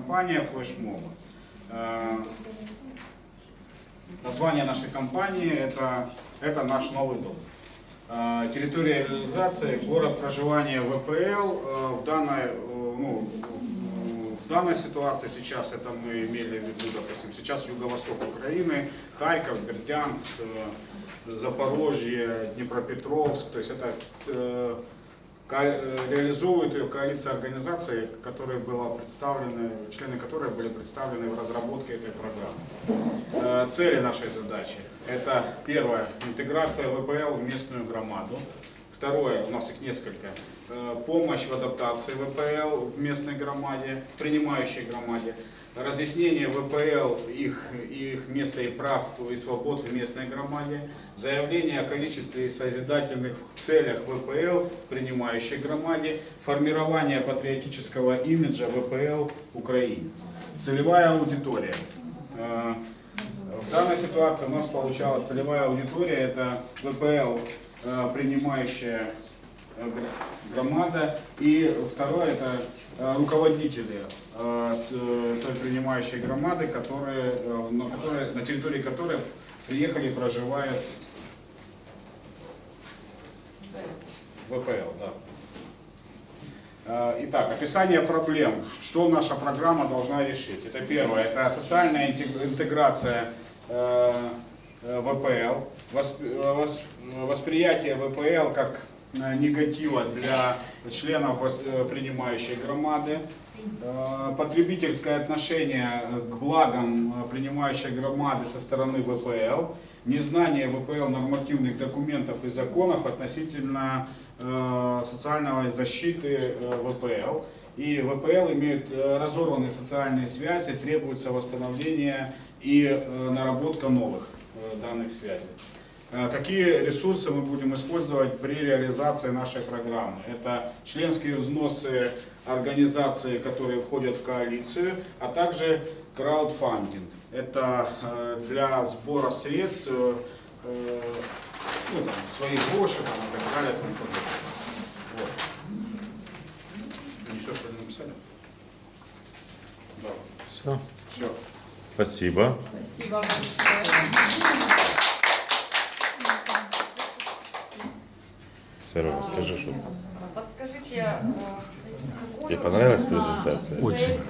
компания флешмоб. Э, Название нашей компании это, это наш новый дом. Э, Территория реализации, город проживания ВПЛ. Э, В данной, ну, в данной ситуации сейчас это мы имели в виду, допустим, сейчас юго-восток Украины, Харьков, Бердянск, Запорожье, Днепропетровск. То есть это реализовывает ее коалиция организаций, которые была представлены, члены которой были представлены в разработке этой программы. Э, Цели нашей задачи – это первое – интеграция ВПЛ в местную громаду. Второе, у нас их несколько, э, помощь в адаптации ВПЛ в местной громаде, принимающей громаде, разъяснение ВПЛ, их, их места и прав и свобод в местной громаде, заявление о количестве созидательных целях ВПЛ в принимающей громаде, формирование патриотического имиджа ВПЛ украинец. Целевая аудитория. Данной ситуации у нас получалась целевая аудитория, это ВПЛ, э, принимающая э, гр- громада, и второе это э, руководители той принимающей громады, которые, на, которые, на территории которой приехали проживают ВПЛ, да. Итак, описание проблем. Что наша программа должна решить? Это первое, это социальная интег- интеграция ВПЛ, восп- э, вос- восприятие ВПЛ как э, негатива для членов э, принимающей громады, э, потребительское отношение к благам э, принимающей громады со стороны ВПЛ, незнание ВПЛ нормативных документов и законов относительно э, социальной защиты э, ВПЛ. И ВПЛ имеют э, разорванные социальные связи, требуется восстановление и э, наработка новых э, данных связей. Какие ресурсы мы будем использовать при реализации нашей программы? Это членские взносы организаций, которые входят в коалицию, а также краудфандинг. Это для сбора средств, ну, там, свои гроши там, и так далее. Тому. Вот. Написали? Да. Все. Все. Спасибо. Спасибо большое. Серега, скажи, что Подскажите, э, какую Тебе понравилась презентация? Очень.